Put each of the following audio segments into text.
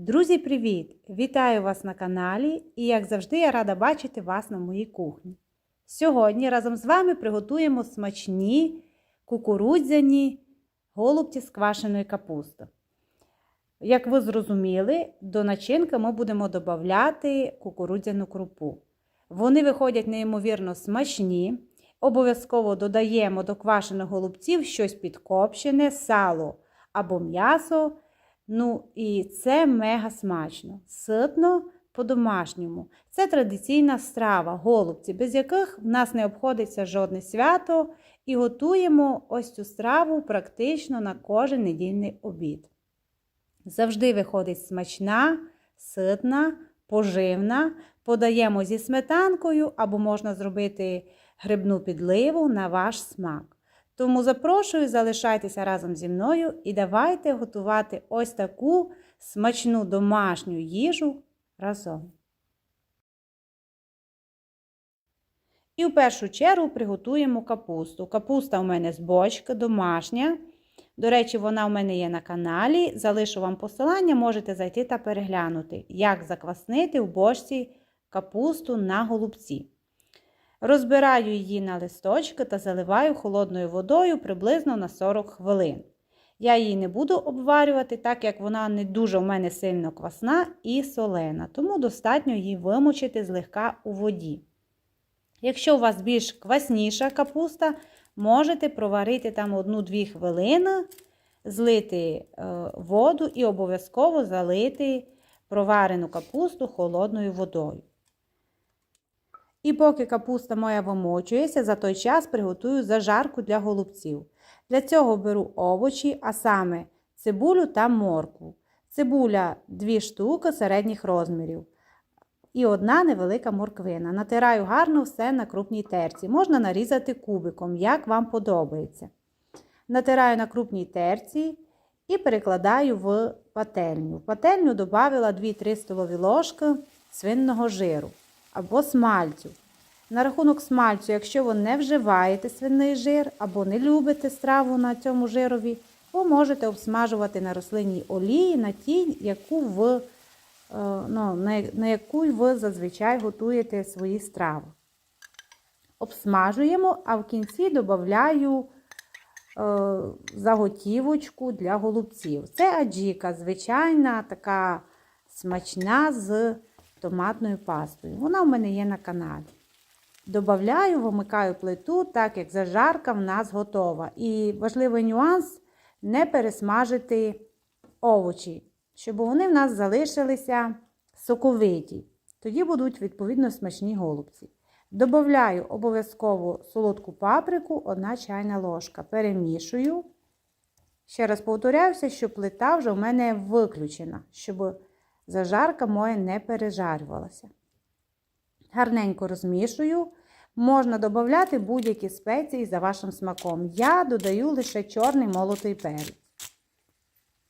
Друзі, привіт! Вітаю вас на каналі і, як завжди, я рада бачити вас на моїй кухні. Сьогодні разом з вами приготуємо смачні кукурудзяні голубці з квашеної капусти. Як ви зрозуміли, до начинки ми будемо додати кукурудзяну крупу. Вони виходять неймовірно смачні. Обов'язково додаємо до квашених голубців щось підкопчене, сало або м'ясо. Ну і це мега смачно, ситно по-домашньому. Це традиційна страва, голубці, без яких в нас не обходиться жодне свято, і готуємо ось цю страву практично на кожен недільний обід. Завжди виходить смачна, ситна, поживна. Подаємо зі сметанкою або можна зробити грибну підливу на ваш смак. Тому запрошую, залишайтеся разом зі мною і давайте готувати ось таку смачну домашню їжу разом. І в першу чергу приготуємо капусту. Капуста у мене з бочки, домашня. До речі, вона у мене є на каналі. Залишу вам посилання, можете зайти та переглянути, як закваснити в бочці капусту на голубці. Розбираю її на листочки та заливаю холодною водою приблизно на 40 хвилин. Я її не буду обварювати, так як вона не дуже у мене сильно квасна і солена, тому достатньо її вимочити злегка у воді. Якщо у вас більш квасніша капуста, можете проварити там 1-2 хвилини, злити воду і обов'язково залити проварену капусту холодною водою. І поки капуста моя вимочується, за той час приготую зажарку для голубців. Для цього беру овочі, а саме цибулю та моркву. Цибуля 2 штуки середніх розмірів. І одна невелика морквина. Натираю гарно все на крупній терці. Можна нарізати кубиком, як вам подобається. Натираю на крупній терці і перекладаю в пательню. В пательню додала 2-3 столові ложки свинного жиру або смальцю. На рахунок смальцю, якщо ви не вживаєте свиний жир або не любите страву на цьому жирові, ви можете обсмажувати на рослинній олії на тій, яку ви, ну, на яку ви зазвичай готуєте свої страви. Обсмажуємо, а в кінці додаю е, заготівочку для голубців. Це аджіка, звичайна, така смачна з томатною пастою. Вона в мене є на каналі. Добавляю, вимикаю плиту, так як зажарка в нас готова. І важливий нюанс не пересмажити овочі, щоб вони в нас залишилися соковиті. Тоді будуть, відповідно, смачні голубці. Добавляю обов'язково солодку паприку, 1 чайна ложка. Перемішую. Ще раз повторяюся, що плита вже в мене виключена, щоб зажарка моя не пережарювалася. Гарненько розмішую. Можна додати будь-які спеції за вашим смаком. Я додаю лише чорний молотий перець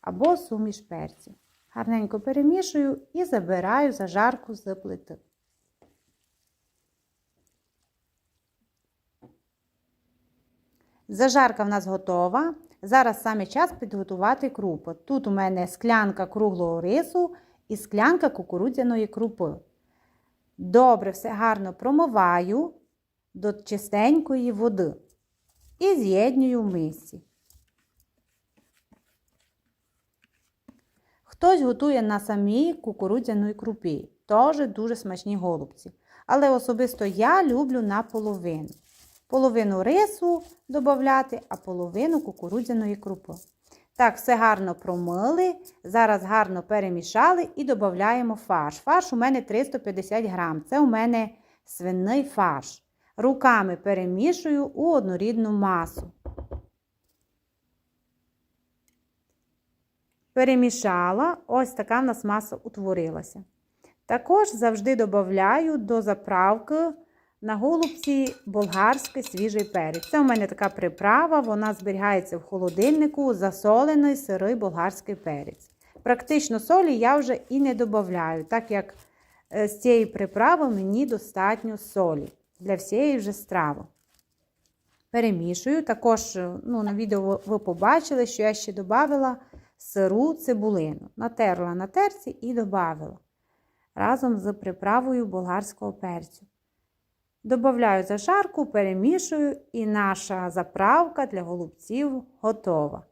або суміш перців. Гарненько перемішую і забираю зажарку з плити. Зажарка в нас готова. Зараз саме час підготувати крупу. Тут у мене склянка круглого рису і склянка кукурудзяної крупи. Добре, все гарно промиваю до чистенької води і з'єднюю в мисці. Хтось готує на самій кукурудзяної крупі, теж дуже смачні голубці. Але особисто я люблю на половину. Половину рису додати, а половину кукурудзяної крупи. Так, все гарно промили. Зараз гарно перемішали і додаємо фарш. Фарш у мене 350 грам. Це у мене свиний фарш. Руками перемішую у однорідну масу. Перемішала, ось така в нас маса утворилася. Також завжди додаю до заправки на голубці болгарський свіжий перець. Це у мене така приправа, вона зберігається в холодильнику, засолений сирий болгарський перець. Практично солі я вже і не додаю, так як з цієї приправи мені достатньо солі для всієї вже страви. Перемішую. Також ну, на відео ви побачили, що я ще додала сиру цибулину. Натерла на терці і додавила разом з приправою болгарського перцю. Добавляю зажарку, перемішую, і наша заправка для голубців готова.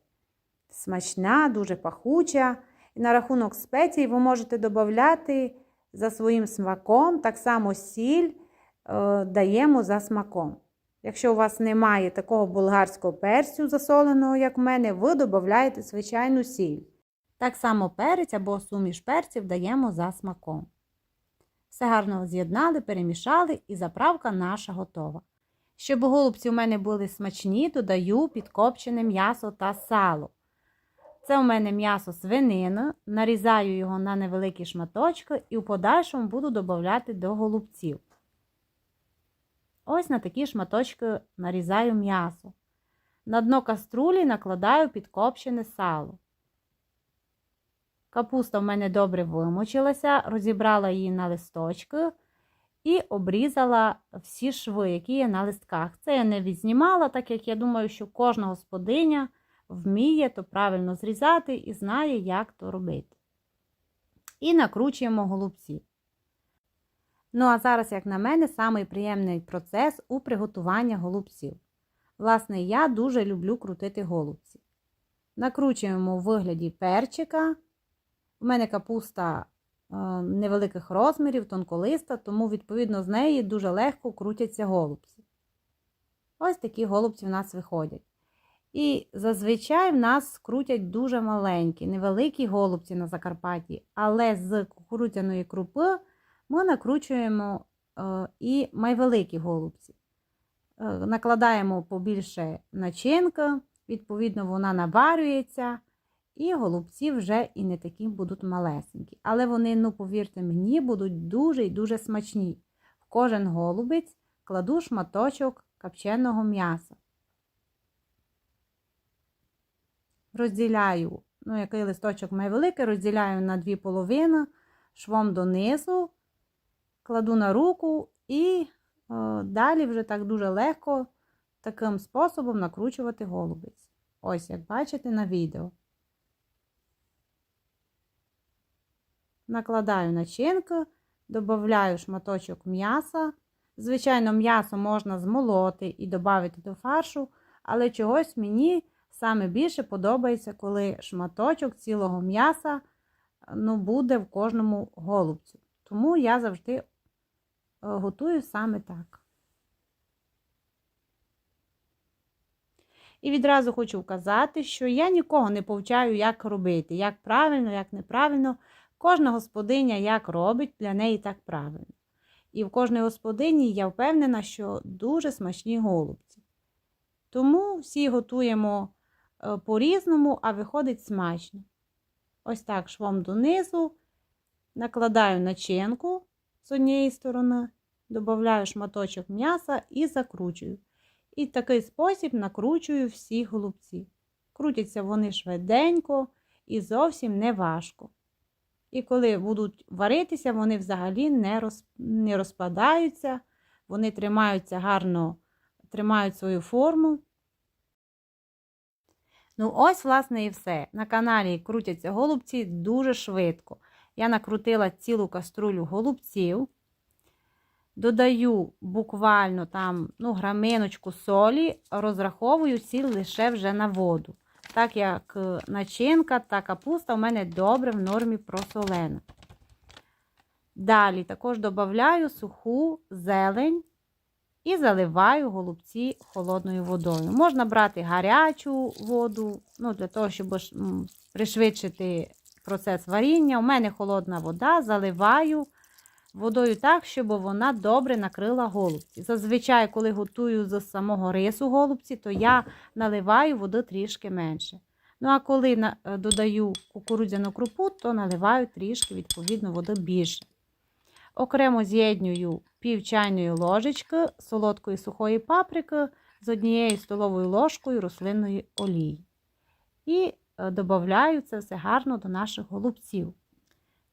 Смачна, дуже пахуча. І на рахунок спецій ви можете додати за своїм смаком, так само сіль е, даємо за смаком. Якщо у вас немає такого болгарського перцю засоленого, як в мене, ви додаєте звичайну сіль. Так само перець або суміш перців даємо за смаком. Все гарно з'єднали, перемішали і заправка наша готова. Щоб голубці у мене були смачні, додаю підкопчене м'ясо та сало. Це у мене м'ясо свинина, нарізаю його на невеликі шматочки і в подальшому буду додати до голубців. Ось на такі шматочки нарізаю м'ясо. На дно каструлі накладаю підкопчене сало. Капуста в мене добре вимочилася, розібрала її на листочки і обрізала всі шви, які є на листках. Це я не відзнімала, так як я думаю, що кожна господиня вміє то правильно зрізати і знає, як то робити. І накручуємо голубці. Ну, а зараз, як на мене, самий приємний процес у приготуванні голубців. Власне, я дуже люблю крутити голубці. Накручуємо у вигляді перчика. У мене капуста е, невеликих розмірів, тонколиста, тому, відповідно, з неї дуже легко крутяться голубці. Ось такі голубці в нас виходять. І зазвичай в нас крутять дуже маленькі, невеликі голубці на Закарпатті, але з кукурудзяної крупи ми накручуємо е, і майвеликі голубці. Е, накладаємо побільше начинки, відповідно, вона наварюється, і голубці вже і не такі будуть малесенькі. Але вони, ну, повірте мені, будуть дуже і дуже смачні. В кожен голубець кладу шматочок копченого м'яса. Розділяю, ну, який листочок має великий, розділяю на дві половини, швом донизу, кладу на руку і о, далі вже так дуже легко таким способом накручувати голубець. Ось, як бачите на відео. Накладаю начинку, додаю шматочок м'яса. Звичайно, м'ясо можна змолоти і додати до фаршу, але чогось мені саме більше подобається, коли шматочок цілого м'яса ну, буде в кожному голубцю. Тому я завжди е, готую саме так. І відразу хочу вказати, що я нікого не повчаю, як робити, як правильно, як неправильно. Кожна господиня як робить, для неї так правильно. І в кожній господині я впевнена, що дуже смачні голубці. Тому всі готуємо е, по-різному, а виходить смачно. Ось так швом донизу, накладаю начинку з однієї сторони, додаю шматочок м'яса і закручую. І в такий спосіб накручую всі голубці. Крутяться вони швиденько і зовсім не важко. І коли будуть варитися, вони взагалі не роз, не розпадаються, вони тримаються гарно, тримають свою форму. Ну, ось, власне, і все. На каналі крутяться голубці дуже швидко. Я накрутила цілу каструлю голубців. Додаю буквально там ну, граминочку солі, розраховую сіль лише вже на воду так як е, начинка та капуста у мене добре в нормі просолена. Далі також додаю суху зелень і заливаю голубці холодною водою. Можна брати гарячу воду, ну, для того, щоб пришвидшити процес варіння. У мене холодна вода, заливаю водою так, щоб вона добре накрила голубці. Зазвичай, коли готую з самого рису голубці, то я наливаю води трішки менше. Ну, а коли е, додаю кукурудзяну крупу, то наливаю трішки, відповідно, води більше. Окремо з'єднюю пів чайної ложечки солодкої сухої паприки з однією столовою ложкою рослинної олії. І е, додаю це все гарно до наших голубців.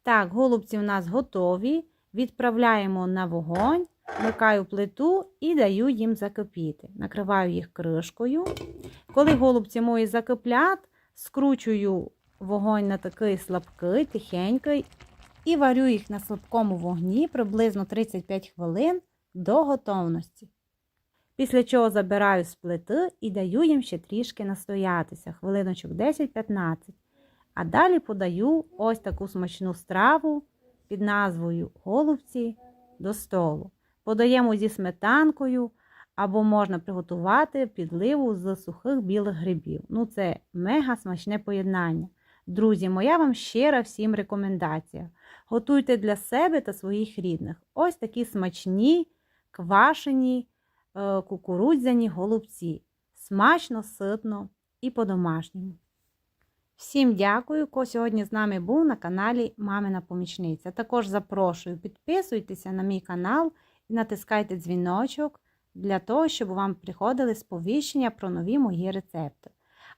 Так, голубці у нас готові. Відправляємо на вогонь, вмикаю плиту і даю їм закипіти. Накриваю їх кришкою. Коли голубці мої закиплять, скручую вогонь на такий слабкий, тихенький. І варю їх на слабкому вогні приблизно 35 хвилин до готовності. Після чого забираю з плити і даю їм ще трішки настоятися, хвилиночок 10-15. А далі подаю ось таку смачну страву під назвою голубці до столу. Подаємо зі сметанкою, або можна приготувати підливу з сухих білих грибів. Ну, це мега смачне поєднання. Друзі, моя вам щира всім рекомендація. Готуйте для себе та своїх рідних. Ось такі смачні, квашені, е, кукурудзяні голубці. Смачно, ситно і по-домашньому. Всім дякую, хто сьогодні з нами був на каналі Мамина Помічниця. Також запрошую, підписуйтеся на мій канал і натискайте дзвіночок для того, щоб вам приходили сповіщення про нові мої рецепти.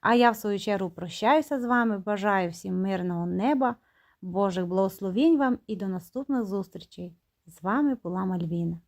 А я, в свою чергу, прощаюся з вами, бажаю всім мирного неба, Божих благословінь вам і до наступних зустрічей. З вами була Мальвіна.